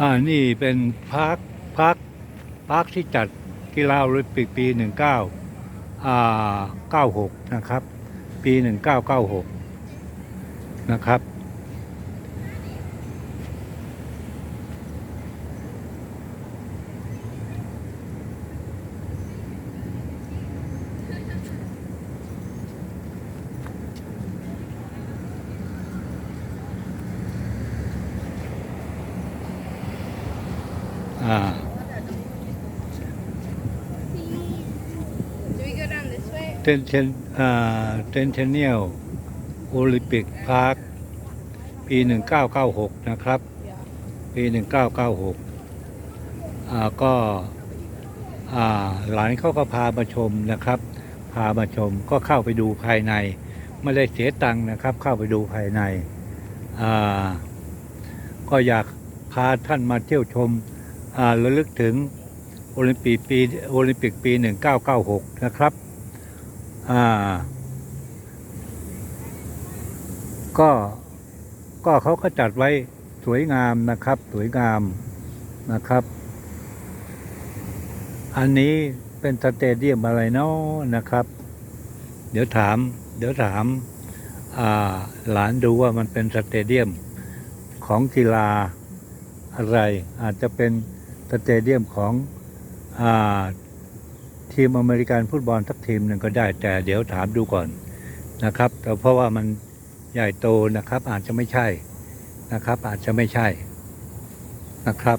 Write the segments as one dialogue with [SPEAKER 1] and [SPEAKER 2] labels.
[SPEAKER 1] อ่านี่เป็นพาร์คพาร์คพาร์คที่จัดกีฬาโอลิมปิกปี 19อ่า96 นะครับ ปี 1996 นะครับ อ่า เทนเทนอ่าเทนเทเนียลโอลิมปิกพาร์คปี 1996 นะครับ ปี 1996 อ่าก็อ่าหลานเขาก็พามาชมนะครับ พามาชมก็เข้าไปดูภายใน ไม่ได้เสียตังค์นะครับ เข้าไปดูภายใน อ่า ก็อยากพาท่านมาเที่ยวชม ระลึกถึงโอลิมปิกปีโอลิมปิกปี 1996 นะครับก็ก็เขาก็จัดไว้สวยงามนะครับ สวยงามนะครับ อันนี้เป็นสเตเดียมอะไรเนาะนะครับ เดี๋ยวถาม เดี๋ยวถามหลานดูว่ามันเป็นสเตเดียมของกีฬาอะไรอาจจะเป็น เตเดียมของอทีมอเมริกันฟุตบอลทักทีมหนึ่งก็ได้ แต่เดี๋ยวถามดูก่อนนะครับ แต่เพราะว่ามันใหญ่โตนะครับอาจจะไม่ใช่นะครับ อาจจะไม่ใช่นะครับ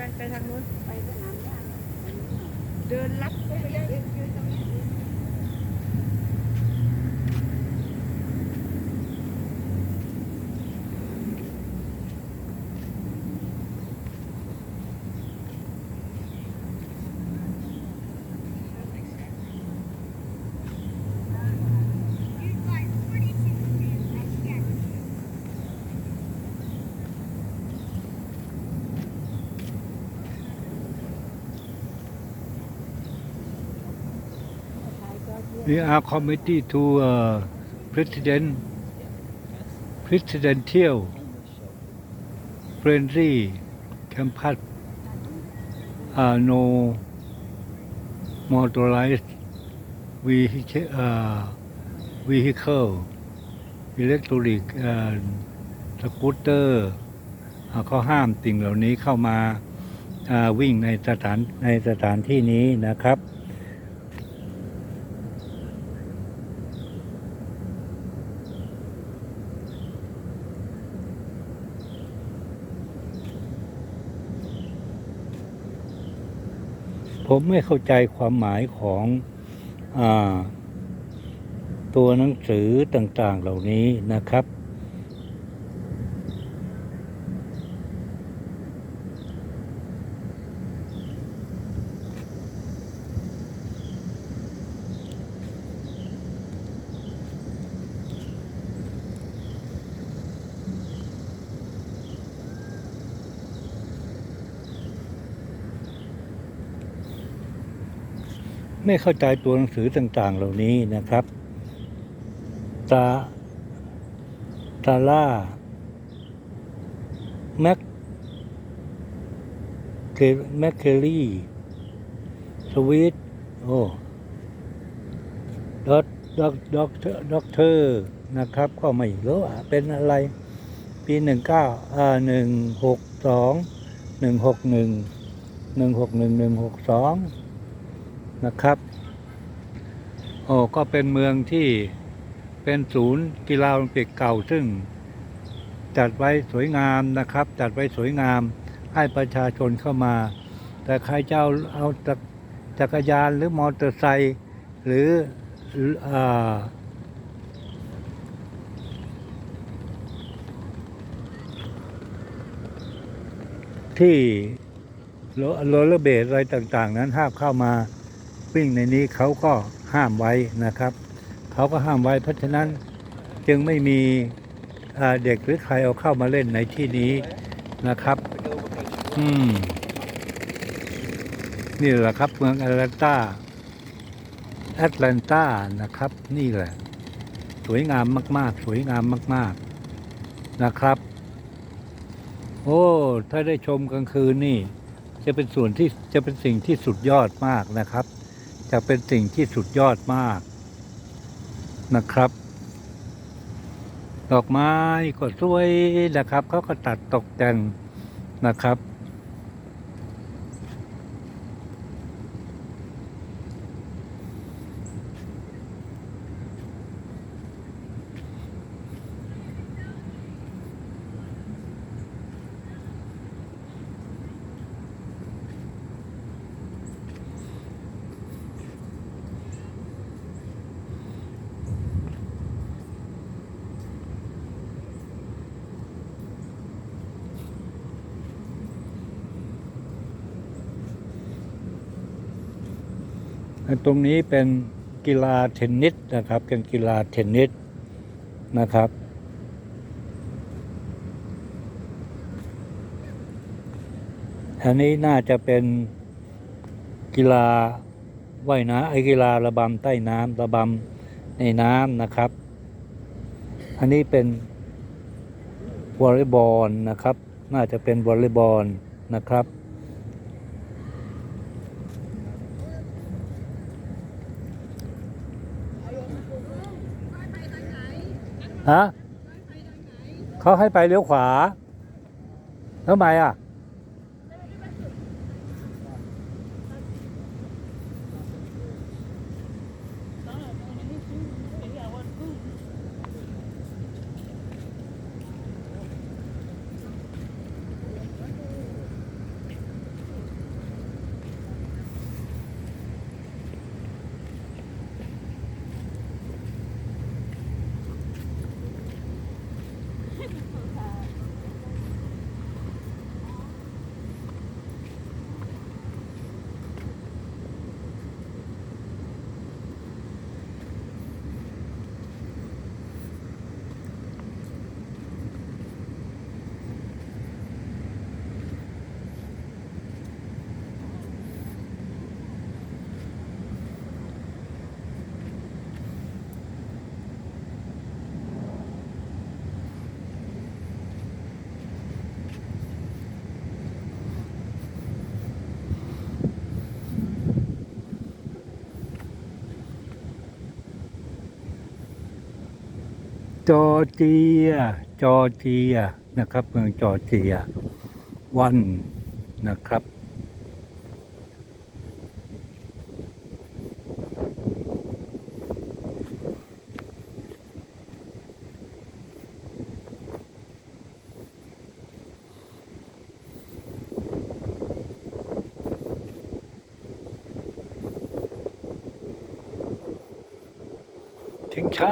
[SPEAKER 2] ไปไปทางนู้น ไปสนามหญ้าเดินลัดไปเลย
[SPEAKER 1] We are committee to uh, president presidential friendly campus uh, no motorized vehicle uh, vehicle electric uh, สกูตเตอร์เขาห้ามสิ่งเหล่านี้เข้ามาวิ่งในสถานในสถานที่นี้นะครับ ผมไม่เข้าใจความหมายของอตัวหนังสือต่างๆเหล่านี้นะครับ ไม่เข้าใจตัวหนังสือต่างๆ เหล่านี้นะครับตาตาล่าแม็กเคแมคเคลลี่สวีทโอ้ด็อกด็อกด็อกด็อกเตอร์นะครับ ก็ไม่รู้ว่าเป็นอะไร ปีหนึ่งเก้าอ่าหนึ่งหกสองหนึ่งหกหนึ่งหนึ่งหกหนึ่งหนึ่งหกสอง นะครับ โอ้ก็เป็นเมืองที่เป็นศูนย์กีฬาโอลิมปิกเก่าซึ่ง จัดไว้สวยงามนะครับ จัดไว้สวยงามให้ประชาชนเข้ามา แต่ใครจะเอาเอาจักรยานหรือมอเตอร์ไซค์หรืออ่าทที่โรโรลเลอร์เบดอะไรต่าง ๆ นั้นห้ามเข้ามา วิ่งในนี้เขาก็ห้ามไว้นะครับเขาก็ห้ามไว้ เพราะฉะนั้นจึงไม่มีเด็กหรือใครเอาเข้ามาเล่นในที่นี้นะครับ อืม นี่แหละครับ เมืองแอตแลนตาแอตแลนตานะครับ นี่แหละ สวยงามมาก ๆ สวยงามมาก ๆนะครับ โอ้ ถ้าได้ชมกลางคืนนี่ จะเป็นส่วนที่จะเป็นสิ่งที่สุดยอดมากนะครับ จะเป็นสิ่งที่สุดยอดมากนะครับ ดอกไม้ก็สวยนะครับเขาก็ตัดตกแต่งนะครับ ตรงนี้เป็นกีฬาเทนนิสนะครับ เป็นกีฬาเทนนิสนะครับ อันนี้น่าจะเป็นกีฬาว่ายน้ำไอกีฬาระบำใต้น้ำระบำในน้ำนะครับ อันนี้เป็นวอลเลย์บอลนะครับ น่าจะเป็นวอลเลย์บอลนะครับ ฮะเขาให้ไปเลี้ยวขวาทำไมอะ จอร์เจีย จอร์เจียนะครับ เมืองจอร์เจีย วันนะครับ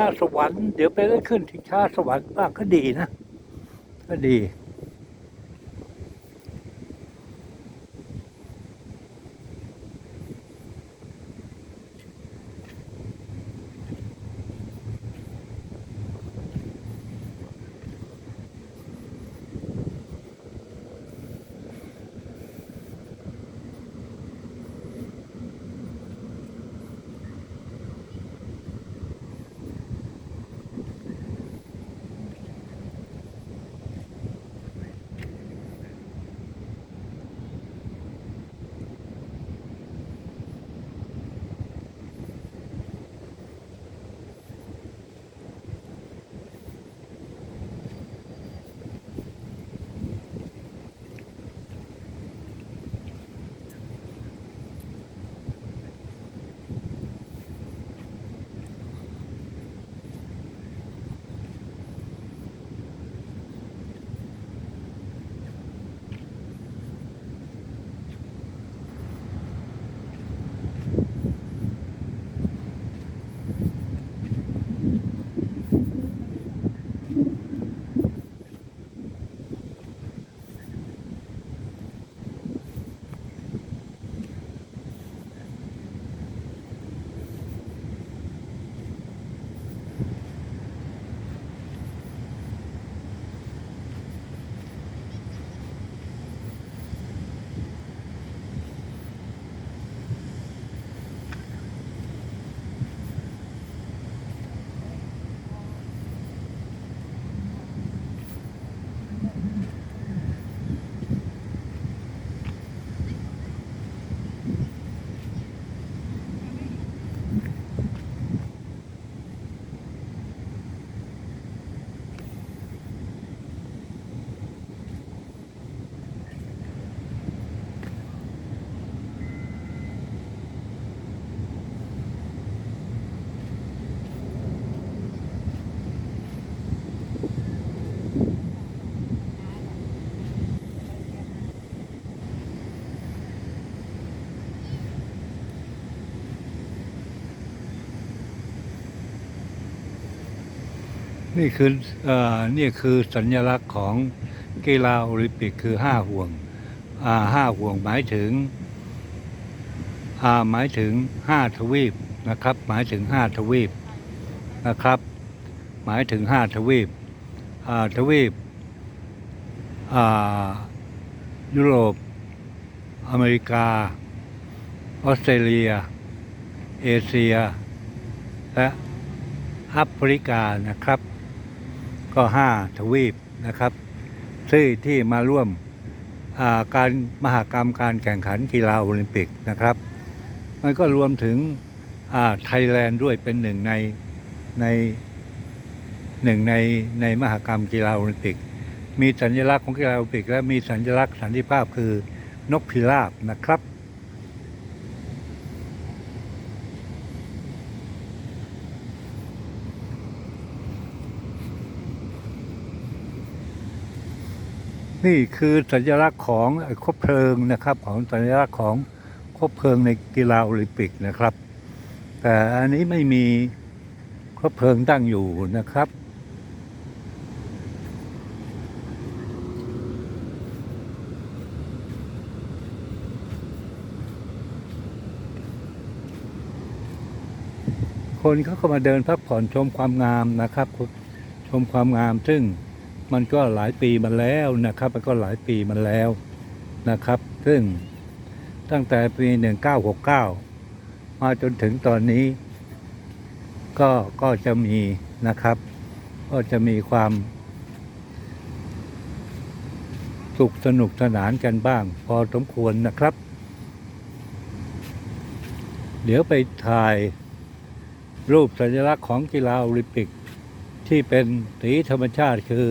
[SPEAKER 1] าสวรรค์เดี๋ยวไปได้ขึ้นชิงช้าสวรรค์บ้างก็ดีนะ ก็ดี นี่คือเอ่อนี่คือสัญลักษณ์ของกีฬาโอลิมปิกคือห้าห่วงอ่าห้าห่วงหมายถึงอ่าหมายถึงห้าทวีปนะครับ หมายถึงห้าทวีปนะครับ หมายถึงห้าทวีปอ่าทวีปอ่ายุโรป อเมริกา ออสเตรเลีย เอเชีย และแอฟริกานะครับ ก็ห้าทวีปนะครับที่งที่มาร่วมาการมหากรรมการแข่งขันกีฬาโอลิมปิกนะครับ มันก็รวมถึงไทยแลนด์ด้วยเป็นหนึ่งในในหนึ่งในในมหากรรมกีฬาโอลิมปิก มีสัญลักษณ์ของกีฬาโอลิมปิก และมีสัญลักษณ์สันติภาพคือนกพิราบนะครับ นี่คือสัญลักษณ์ของคบเพลิงนะครับ ของสัญลักษณ์ของคบเพลิงในกีฬาโอลิมปิกนะครับ แต่อันนี้ไม่มีคบเพลิงตั้งอยู่นะครับ คนเขาก็มาเดินพักผ่อนชมความงามนะครับชมความงามซึ่ง มันก็หลายปีมาแล้วนะครับ มันก็หลายปีมาแล้วนะครับ ซึ่งตั้งแต่ปี 1969 มาจนถึงตอนนี้ ก็ก็จะมีนะครับ ก็จะมีความสุขสนุกสนานกันบ้าง พอสมควรนะครับ เดี๋ยวไปถ่ายรูปสัญลักษณ์ของกีฬาโอลิมปิกที่เป็นสีธรรมชาติคือ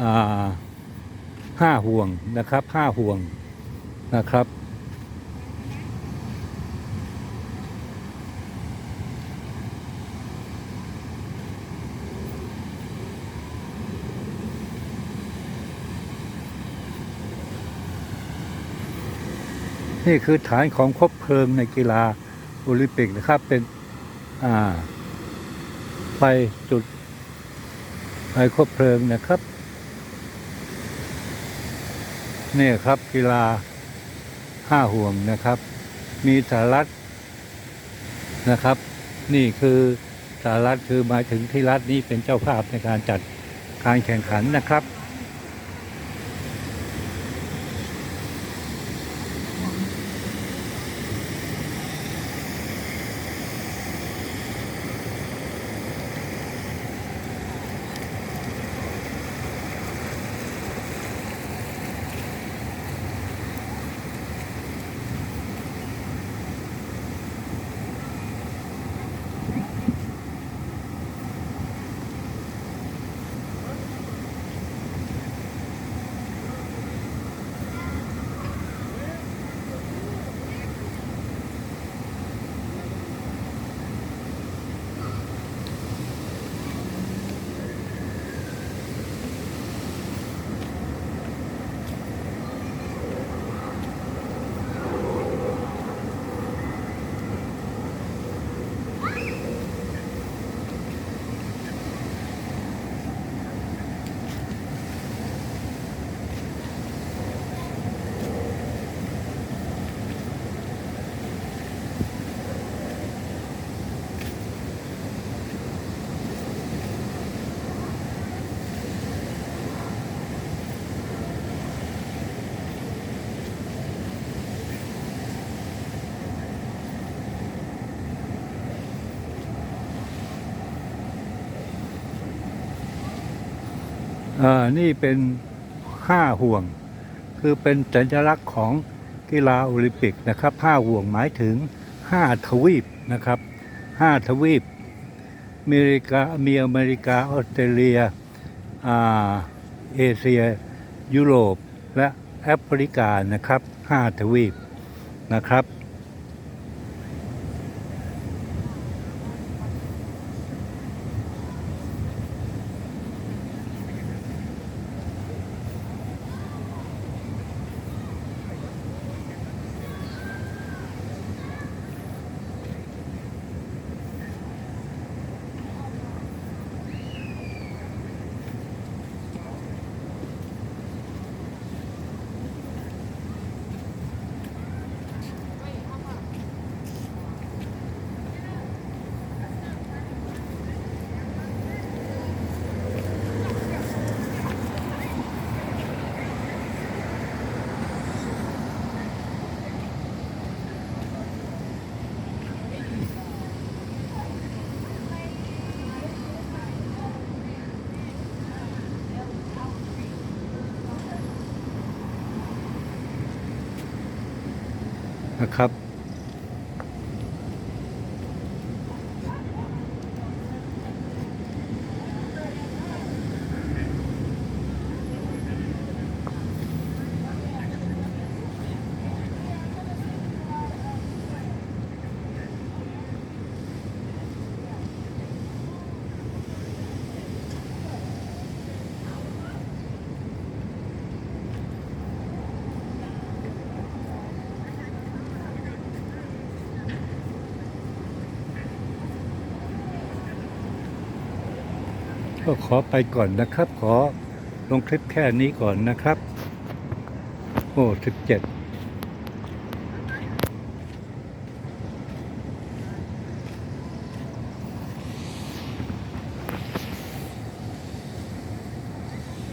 [SPEAKER 1] ห้าห่วงนะครับห้าห่วงนะครับ นี่คือฐานของคบเพลิงในกีฬาโอลิมปิกนะครับเป็นไฟจุดไฟคบเพลิงนะครับ นี่ครับกีฬาห้าห่วงนะครับ มีสารัดนะครับ นี่คือสารัดคือหมายถึงที่รัฐนี้เป็นเจ้าภาพในการจัดการแข่งขันนะครับ อ่านี่เป็นห้าห่วง คือเป็นสัญลักษณ์ของกีฬาโอลิมปิกนะครับห้าห่วงหมายถึงห้าทวีปนะครับห้าทวีปอเมริกามีอเมริกาออสเตรเลียอ่าเอเชีย ยุโรปและแอฟริกานะครับห้าทวีปนะครับ นะครับ ก็ขอไปก่อนนะครับ ขอลงคลิปแค่นี้ก่อนนะครับ โอ้สิบเจ็ด